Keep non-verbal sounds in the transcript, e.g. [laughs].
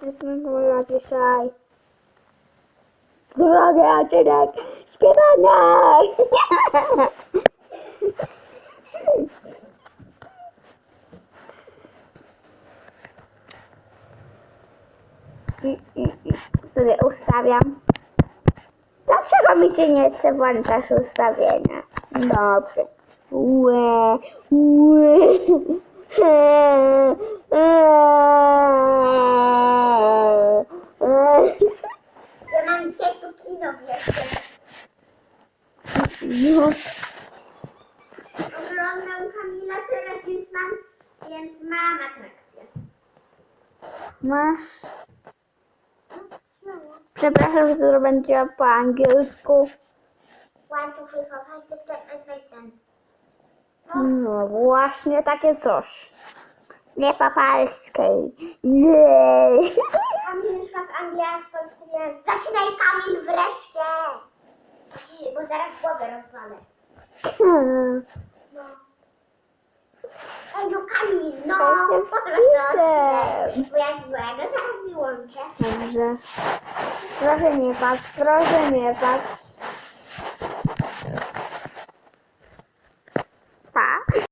Krystynka dzisiaj. Drogi odcinek śpiewanej! I, i, i sobie ustawiam. Dlaczego mi się nie chce włączać ustawienia? Dobrze. Łe, łe. Ja mam dzisiaj tu kino wiecie. No, Oglądam Kamila teraz, więc mam, więc mam atrakcję. masz. Przepraszam, że to będzie po angielsku. One, two, three, four, five, six, seven, eight, nine, ten. No właśnie takie coś. Nie po polskiej. Nie. [laughs] Kamil szła w Anglii, a w Polsce nie. Zaczynaj Kamil wreszcie! Bo zaraz głowę rozwalę. Hmm. No. Ej no Kamil, no! Ja się Po co masz to? Bo jak złego, zaraz wyłączę. Dobrze. Proszę nie patrz, proszę nie patrz.